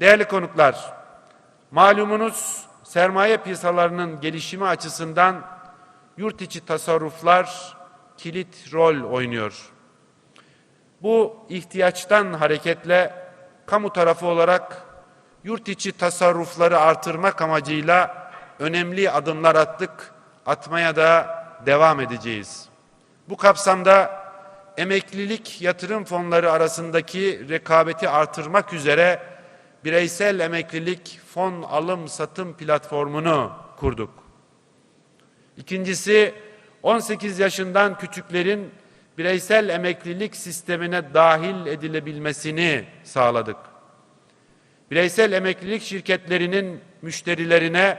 Değerli konuklar, malumunuz sermaye piyasalarının gelişimi açısından yurt içi tasarruflar kilit rol oynuyor. Bu ihtiyaçtan hareketle kamu tarafı olarak yurt içi tasarrufları artırmak amacıyla önemli adımlar attık, atmaya da devam edeceğiz. Bu kapsamda emeklilik yatırım fonları arasındaki rekabeti artırmak üzere bireysel emeklilik fon alım satım platformunu kurduk. İkincisi 18 yaşından küçüklerin bireysel emeklilik sistemine dahil edilebilmesini sağladık. Bireysel emeklilik şirketlerinin müşterilerine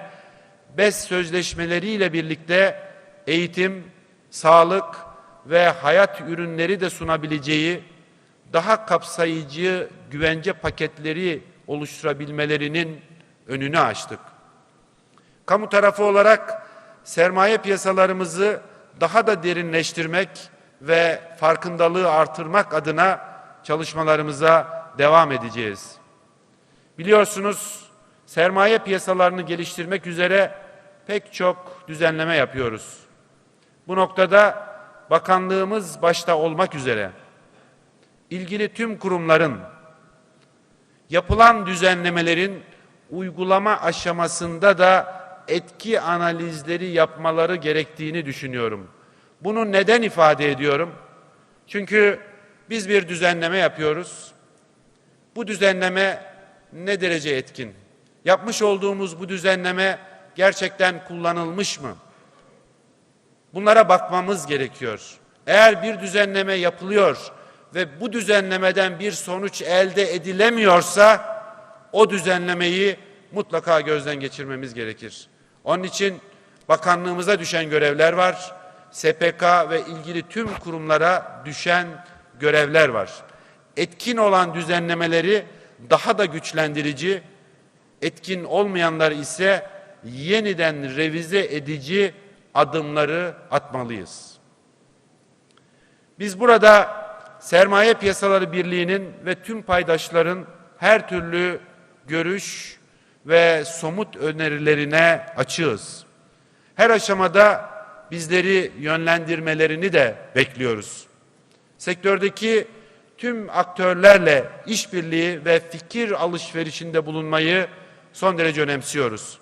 BES sözleşmeleriyle birlikte eğitim, sağlık ve hayat ürünleri de sunabileceği daha kapsayıcı güvence paketleri oluşturabilmelerinin önünü açtık. Kamu tarafı olarak sermaye piyasalarımızı daha da derinleştirmek ve farkındalığı artırmak adına çalışmalarımıza devam edeceğiz. Biliyorsunuz sermaye piyasalarını geliştirmek üzere pek çok düzenleme yapıyoruz. Bu noktada bakanlığımız başta olmak üzere ilgili tüm kurumların yapılan düzenlemelerin uygulama aşamasında da etki analizleri yapmaları gerektiğini düşünüyorum. Bunu neden ifade ediyorum? Çünkü biz bir düzenleme yapıyoruz. Bu düzenleme ne derece etkin? Yapmış olduğumuz bu düzenleme gerçekten kullanılmış mı? Bunlara bakmamız gerekiyor. Eğer bir düzenleme yapılıyor ve bu düzenlemeden bir sonuç elde edilemiyorsa o düzenlemeyi mutlaka gözden geçirmemiz gerekir. Onun için bakanlığımıza düşen görevler var. SPK ve ilgili tüm kurumlara düşen görevler var. Etkin olan düzenlemeleri daha da güçlendirici, etkin olmayanlar ise yeniden revize edici adımları atmalıyız. Biz burada Sermaye Piyasaları Birliği'nin ve tüm paydaşların her türlü görüş ve somut önerilerine açığız. Her aşamada bizleri yönlendirmelerini de bekliyoruz. Sektördeki tüm aktörlerle işbirliği ve fikir alışverişinde bulunmayı son derece önemsiyoruz.